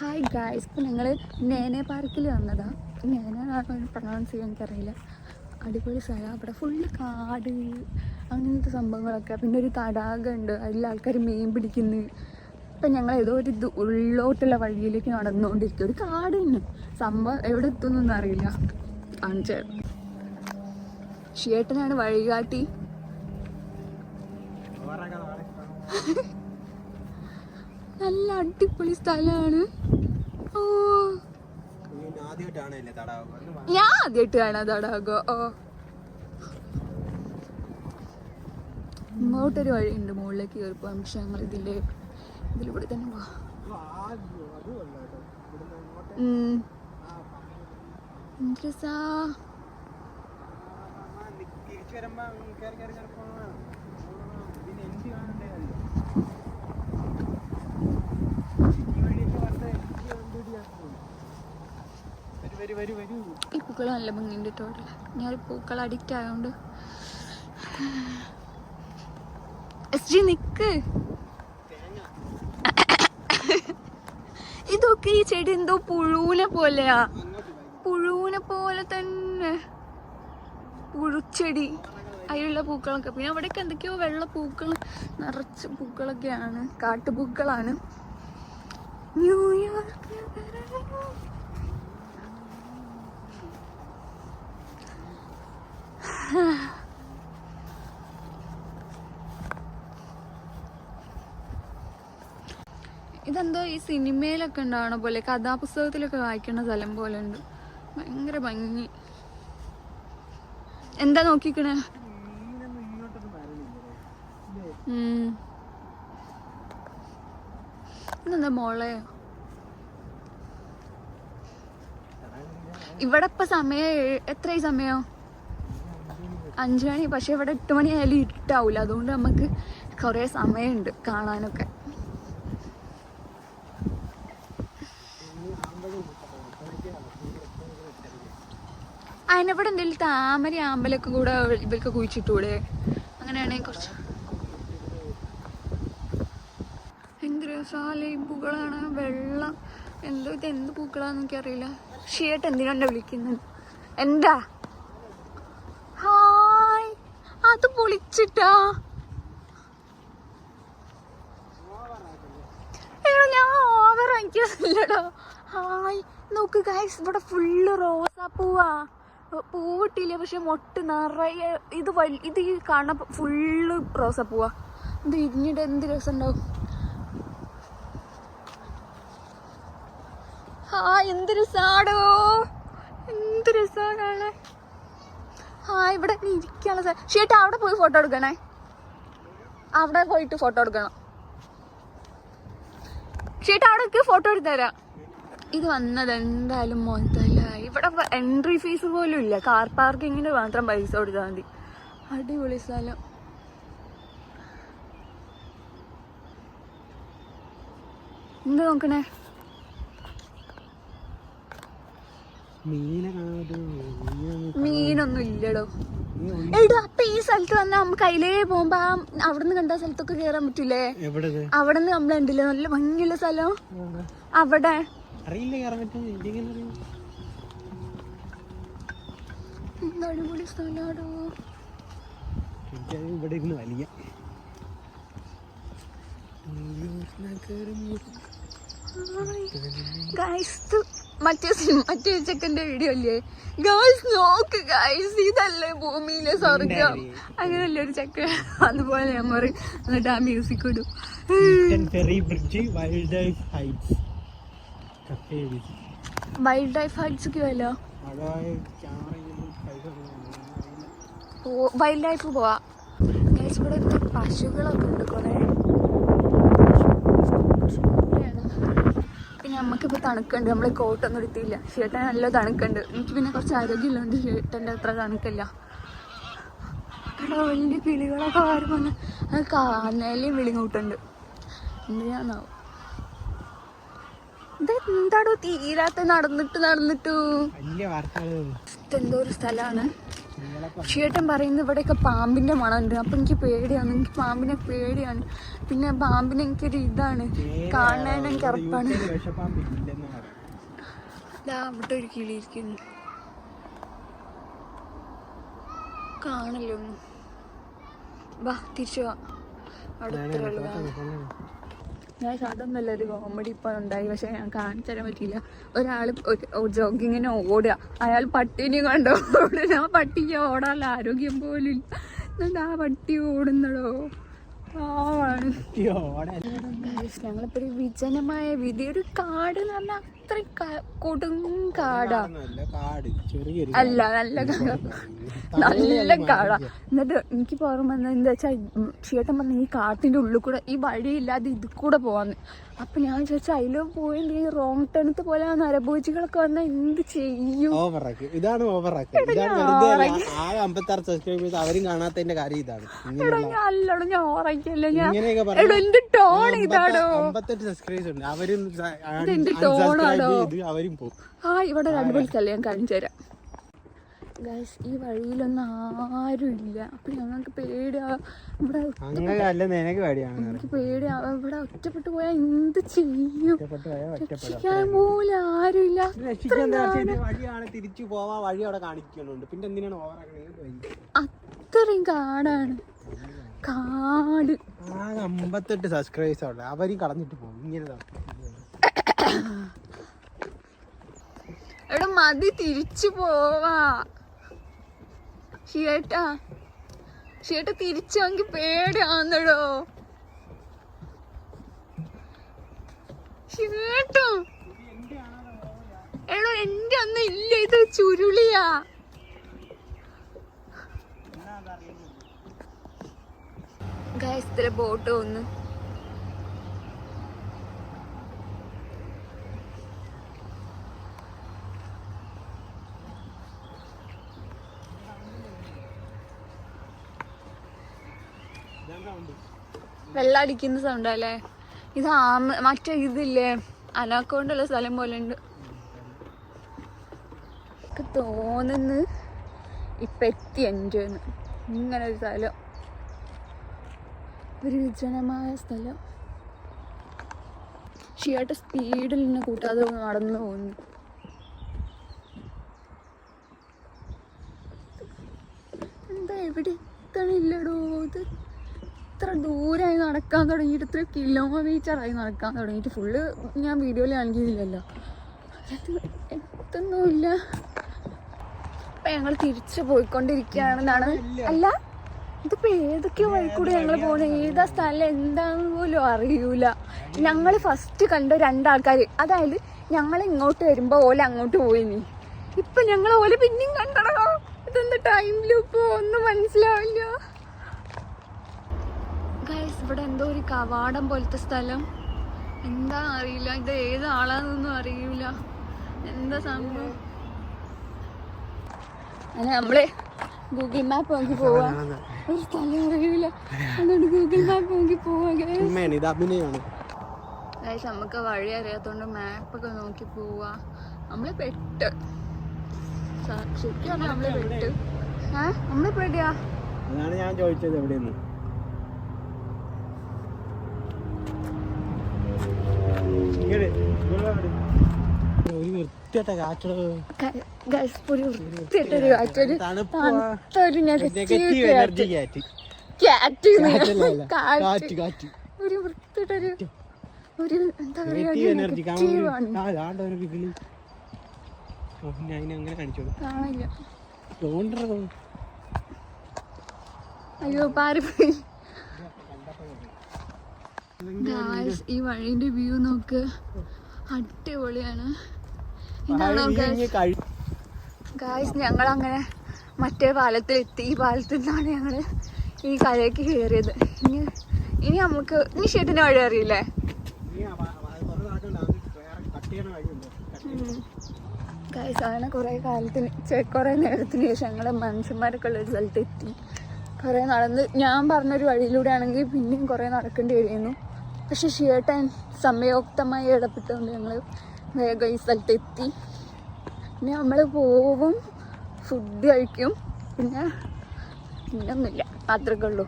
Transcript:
Hi guys ഇപ്പം ഞങ്ങൾ നേനെ പാർക്കിൽ വന്നതാ. നേനാണ് പ്രണൗൺസ് ചെയ്യാൻ എനിക്കറിയില്ല. അടിപൊളി സ്ഥലം. അവിടെ ഫുള്ള് കാട് അങ്ങനത്തെ സംഭവങ്ങളൊക്കെ. പിന്നെ ഒരു തടാകമുണ്ട് അതിൽ ആൾക്കാർ മീൻ പിടിക്കുന്നു. ഇപ്പം ഞങ്ങൾ ഏതോ ഒരു ഇത് ഉള്ളോട്ടുള്ള വഴിയിലേക്ക് നടന്നുകൊണ്ടിരിക്കും ഒരു കാട് തന്നെ സംഭവം എവിടെ എത്തുന്നൊന്നും അറിയില്ല. കാണിച്ചു ചേട്ടനാണ് വഴികാട്ടി. നല്ല അടിപൊളി സ്ഥലമാണ് ഓ. ഞാൻ ആദ്യമായിട്ട് കാണാ തടാകോ ഓ ഇങ്ങോട്ടൊരു വഴിയുണ്ട് മുകളിലേക്ക് കയറിപ്പോ പക്ഷെ ഞങ്ങൾ ഇതിലെ ഇതിലൂടെ തന്നെ പോവാം ആദ്യം അത് കൊള്ളാം കേട്ടോ. ഇവിടുന്ന് അങ്ങോട്ട് ഉം. ആ, പമ്മി. എന്ത് രസാ. ആ, നി- തിരിച്ച് വരുമ്പോ കേറി കേറി കേറി പോണം. പിന്നെ എന്ത് കാണണ്ടേ അല്ലേ? ഈ വഴിയൊക്കെ വന്ന് എനിക്ക് കണ്ടുപിടിക്കാൻ തോന്നും. വരൂ, വരൂ, വരൂ, വരൂ. ഈ പൂക്കൾ നല്ല ഭംഗിയുണ്ട് കേട്ടോ ഞാൻ പൂക്കൾ അഡിക്റ്റ് ആയതുകൊണ്ട് എസ് നിക്ക്. ഇതൊക്കെ ഈ ചെടി എന്തോ പുഴുവിനെ പോലെയാ. പുഴുവിനെ പോലെ തന്നെ. പുഴുച്ചെടി. അതിലുള്ള പൂക്കളൊക്കെ. പിന്നെ അവിടെയൊക്കെ എന്തൊക്കെയോ വെള്ള പൂക്കൾ നിറച്ച് പൂക്കളൊക്കെയാണ്. കാട്ടുപൂക്കളാണ്. ന്യൂയോർക്ക്. ഇതെന്തോ ഈ സിനിമയിലൊക്കെ ഉണ്ടാവണ പോലെ കഥാപുസ്തകത്തിലൊക്കെ വായിക്കുന്ന സ്ഥലം പോലെ ഉണ്ട്. ഭയങ്കര ഭംഗി. എന്താ നോക്കിക്കണേ? ഇന്നെന്താ ഇങ്ങോട്ടൊന്നും വരണില്ലല്ലോ. ഇല്ലേ? ഉം. ഇതെന്താ മോളെ ഇവിടെ ഇപ്പൊ സമയം എത്ര സമയോ? അഞ്ചു മണി പക്ഷെ ഇവിടെ എട്ട് മണി ആയാലും അതുകൊണ്ട് നമുക്ക് കൊറേ സമയമുണ്ട് കാണാനൊക്കെ. അതിനിവിടെ എന്തെങ്കിലും താമര ആമ്പലൊക്കെ കൂടെ ഇവർക്ക് കുഴിച്ചിട്ടൂടെ? അങ്ങനെയാണെങ്കിൽ കുറച്ച്. എന്ത് രസാല വെള്ളം. എന്തോ ഇത് എന്ത് പൂക്കളാന്ന് എനിക്കറിയില്ല ഷിയേട്ട് എന്തിനാണ് വിളിക്കുന്നത് എന്താ? ഹായ്. അത് പൊളിച്ചിട്ടാ. ഞാൻ ഓവർ ആക്കിയതല്ലടോ. ഹായ്. നോക്ക് ഗൈസ് ഇവിടെ ഫുള്ള് റോസാ പൂവാ. പൂവിട്ടില്ല പക്ഷെ മൊട്ട് നിറയെ ഇത് വലി ഇത് ഈ കാണ ഫുള്ള് റോസാ പൂവാ. ഇത് ഇരിഞ്ഞിട്ട് എന്ത് രസം ഉണ്ടാവും ഹായ് എന്ത് എന്ത് ഇവിടെ ഇരിക്കാനുള്ള ചേട്ടാ അവിടെ പോയി ഫോട്ടോ എടുക്കണേ. അവിടെ പോയിട്ട് ഫോട്ടോ എടുക്കണം. ചേട്ടാ അവിടെ ഫോട്ടോ എടുത്തുതരാം. ഇത് വന്നത് എന്തായാലും മുതലായി ഇവിടെ എൻട്രി ഫീസ് പോലും ഇല്ല. കാർ പാർക്കിങ്ങിന് മാത്രം പൈസ കൊടുത്താൽ മതി. അടിപൊളി സ്ഥലം. എന്ത് നോക്കണേ മീനെ കാണാൻ മീനൊന്നും ഇല്ലടോ. എടാ അപ്പൊ ഈ സ്ഥലത്ത് വന്നാ നമുക്ക് അതിലേ പോകുമ്പോ ആ അവിടുന്ന് കണ്ട സ്ഥലത്തൊക്കെ കേറാൻ പറ്റൂലേ? അവിടെ നിന്ന് നമ്മൾ ഉണ്ടല്ലോ നല്ല ഭംഗിയുള്ള സ്ഥലം. അവിടെ. അടിപൊളി സ്ഥലാടോ. ഇവിടെ ഇരുന്ന് വലിയ. ഗൈസ് മറ്റേ സിനിമ മറ്റേ ചെക്കന്റെ വീഡിയോ അല്ലേ ഗേൾസ് നോക്ക് ഗൈസ് ഇതല്ലേ ഭൂമിയിലെ സ്വർഗം അങ്ങനല്ലേ ഒരു ചെക്ക. അതുപോലെ ഞാൻ പറയും. എന്നിട്ട് ആ മ്യൂസിക് ഇടും. വൈൽഡ് ലൈഫ് ഹൈറ്റ്സ് ഒക്കെയല്ലോ വൈൽഡ് ലൈഫ് പോവാ. ഇവിടെ പശുക്കളൊക്കെ ഉണ്ട്. കുറെ പിന്നെ നമുക്കിപ്പോൾ തണുക്കുണ്ട്. നമ്മൾ കോട്ടൊന്നും എടുത്തില്ല. ചേട്ടൻ നല്ല തണുക്കുണ്ട്. എനിക്ക് പിന്നെ കുറച്ച് ആരോഗ്യമുള്ളതുകൊണ്ട് ചേട്ടന്റെ അത്ര തണുക്കില്ല. വലിയ കിളികളൊക്കെ വരും വന്ന് അത് കാനയിലും വിളിങ്ങൂട്ടുണ്ട്. എന്തിനാന്നാവും? ഇതെന്താടോ തീരാത്ത നടന്നിട്ട് നടന്നിട്ടു? ഇതെന്തോ ഒരു സ്ഥലമാണ്. ചേട്ടൻ പറയുന്നത് ഇവിടെയൊക്കെ പാമ്പിന്റെ മണമുണ്ട്. അപ്പൊ എനിക്ക് പേടിയാണ്. എനിക്ക് പാമ്പിനെ പേടിയാണ്. പിന്നെ പാമ്പിനെ എനിക്കൊരു ഇതാണ്. കാണാൻ എനിക്ക് ഉറപ്പാണ്. അവിടെ ഒരു കിളിയിരിക്കുന്നു കാണല്ലോ. വാ തിരിച്ചു വാ. ഉള്ളതാണ് ഞാൻ അതൊന്നല്ല ഒരു കോമഡി ഇപ്പൊ ഉണ്ടായി. പക്ഷെ ഞാൻ കാണിച്ചു തരാൻ പറ്റിയില്ല. ഒരാൾ ജോഗിങ്ങിന് ഓടുക. അയാൾ പട്ടിനെ കണ്ടോ? ഓടുക. ആ പട്ടിക്ക് ഓടാനുള്ള ആരോഗ്യം പോലും ഇല്ല. എന്നിട്ട് ആ പട്ടി ഓടുന്നടോ. ഞങ്ങളിപ്പോ ഒരു വിജനമായ വിധി. ഒരു കാട് എന്ന് പറഞ്ഞാൽ അത്ര കൊടും കാടാ. അല്ല നല്ല കാടാ. നല്ല കാടാ. എന്നിട്ട് എനിക്ക് ഓർമ്മ വന്നത് എന്താ വെച്ചാൽ ചേട്ടൻ പറഞ്ഞ ഈ കാട്ടിന്റെ ഉള്ളിൽ കൂടെ ഈ വഴിയില്ലാതെ ഇത് കൂടെ പോവാന്ന്. അപ്പൊ ഞാൻ ചോദിച്ചാ അതിലോ പോയി ഈ റോങ് ടേണത്ത് പോലെ ആ നരഭോജികളൊക്കെ വന്നാൽ എന്ത് ചെയ്യും? ഇതാണ് അവരും കാണാത്തതിന്റെ കാര്യം ഇതാണ്. എടോ ഞാൻ അല്ലടോ ഞാൻ ഓറയ്ക്കല്ല ഞാൻ എടോ ടോൺ ഇതാടോ അമ്പത്തെട്ട് സബ്സ്ക്രൈബേഴ്സ് ഉണ്ട്. അവരും ഇതെന്ത് പോകും ആ ഇവിടെ ഒരു അടിപൊളി സ്ഥലം ഞാൻ കാണിച്ചു തരാം. ഗൈസ് ഈ വഴിയിലൊന്നും ആരും ഇല്ല. അപ്പൊ ഞങ്ങൾക്ക് പേടിയാ. ഇവിടെ എനിക്ക് പേടിയാ. ഇവിടെ ഒറ്റപ്പെട്ടു പോയാൽ എന്ത് ചെയ്യും? രക്ഷിക്കാൻ പോലും എന്തിനാണ് ഓവറാക്കണത് അത്രയും കാടാണ്. കാട്. അമ്പത്തെട്ട് സബ്സ്ക്രൈബേഴ്സ് അവരും കടന്നിട്ട് പോകും. ഇങ്ങനെ. എടാ മതി തിരിച്ചു പോവാ. ഷിയേട്ടാ ഷിയേട്ട തിരിച്ചു എനിക്ക് പേടിയാന്നടോ ഷിയേട്ടോ. എടോ എന്റെ അന്ന് ഇല്ല ഇത് ചുരുളിയാ. ഗായസ്ത്ര ബോട്ട് ഒന്ന് വെള്ളം അടിക്കുന്ന സൗണ്ട് അല്ലേ ഇത് ആമ മറ്റേ ഇതില്ലേ? അനാക്കൊണ്ടുള്ള സ്ഥലം പോലെ ഉണ്ട് എനിക്ക് തോന്നുന്നു ഇപ്പൊ എത്തി എന്റെ ഇങ്ങനെ ഒരു സ്ഥലം. ഒരു വിജനമായ സ്ഥലം. ഷിയായിട്ട് സ്പീഡിൽ നിന്ന് കൂട്ടാതെ നടന്നു പോകുന്നു. എന്താ എവിടെ എത്തണില്ലടോ ഇത് ദൂരമായി നടക്കാൻ തുടങ്ങിയിട്ട് ഇത്ര കിലോമീറ്ററായി നടക്കാൻ തുടങ്ങിയിട്ട് ഫുള്ള് ഞാൻ വീഡിയോയിൽ കാണിക്കുന്നില്ലല്ലോ. അത് എത്തുന്നുമില്ല ഇപ്പൊ ഞങ്ങൾ തിരിച്ചു പോയിക്കൊണ്ടിരിക്കുകയാണെന്നാണ്. അല്ല ഇതിപ്പോ ഏതൊക്കെ വഴി കൂടെ ഞങ്ങൾ പോകുന്നത് ഏതാ സ്ഥലം? എന്താന്ന് പോലും അറിയൂല. ഞങ്ങൾ ഫസ്റ്റ് കണ്ട രണ്ടാൾക്കാർ അതായത് ഞങ്ങൾ ഇങ്ങോട്ട് വരുമ്പോ ഓല അങ്ങോട്ട് പോയി നീ ഇപ്പൊ ഞങ്ങൾ ഓല പിന്നെയും കണ്ടടോ. ഇതെന്താ ടൈം ലൂപ്പോ? ഒന്നും മനസ്സിലാവില്ല. ഗൈസ് ഇവിടെ എന്തോ ഒരു കവാടം പോലത്തെ സ്ഥലം. എന്താ അറിയില്ല. ഇത് ഏത് ആളാണെന്നൊന്നും അറിയില്ല. എന്താ സംഭവം? നമ്മൾ ഗൂഗിൾ മാപ്പ് നോക്കി പോവാ. ഒരു സ്ഥലം അറിയില്ല. അതുകൊണ്ട് ഗൂഗിൾ മാപ്പ് നോക്കി ഗൈസ് നമുക്ക് വഴി അറിയാത്തോണ്ട് മാപ്പൊക്കെ നോക്കി പോവാ. നമ്മൾ പെട്ട്. സാക്ഷിക്കാണ് നമ്മൾ പെട്ട്. ഏഹ് നമ്മൾ പെടിയാ അതാണ് ഞാൻ ചോദിച്ചത് എവിടെയെന്ന്. അങ്ങനെ കാണിച്ചോളൂ കാണില്ല തോണ്ടോ അയ്യോ പാറിപ്പോയി. ഈ വഴിന്റെ വ്യൂ നോക്ക്. അടിപൊളിയാണ്. ഗായ്സ് ഞങ്ങൾ അങ്ങനെ മറ്റേ പാലത്തിൽ എത്തി ഈ പാലത്തിൽ നിന്നാണ് ഞങ്ങൾ ഈ കരയ്ക്ക് കയറിയത്. ഇനി ഇനി നമുക്ക് ഇനി ഷെഡിന് വഴി അറിയില്ലേ? ഗായ്സ് അങ്ങനെ കുറേ കാലത്തിന് കുറെ കുറേ നേരത്തിന് ശേഷം ഞങ്ങൾ മനുഷ്യന്മാരൊക്കെ ഉള്ള ഒരു സ്ഥലത്ത് എത്തി. കുറേ നടന്ന് ഞാൻ പറഞ്ഞൊരു വഴിയിലൂടെ ആണെങ്കിൽ പിന്നെയും കുറേ നടക്കേണ്ടി വരുന്നു. പക്ഷെ ഷിയേട്ടൻ സമയോക്തമായി ഇടപെട്ടുകൊണ്ട് ഞങ്ങൾ വേഗം ഈ സ്ഥലത്ത് എത്തി പിന്നെ നമ്മൾ പോവും ഫുഡ് കഴിക്കും. പിന്നെ പിന്നൊന്നുമില്ല അത്രയൊക്കെ ഉള്ളൂ.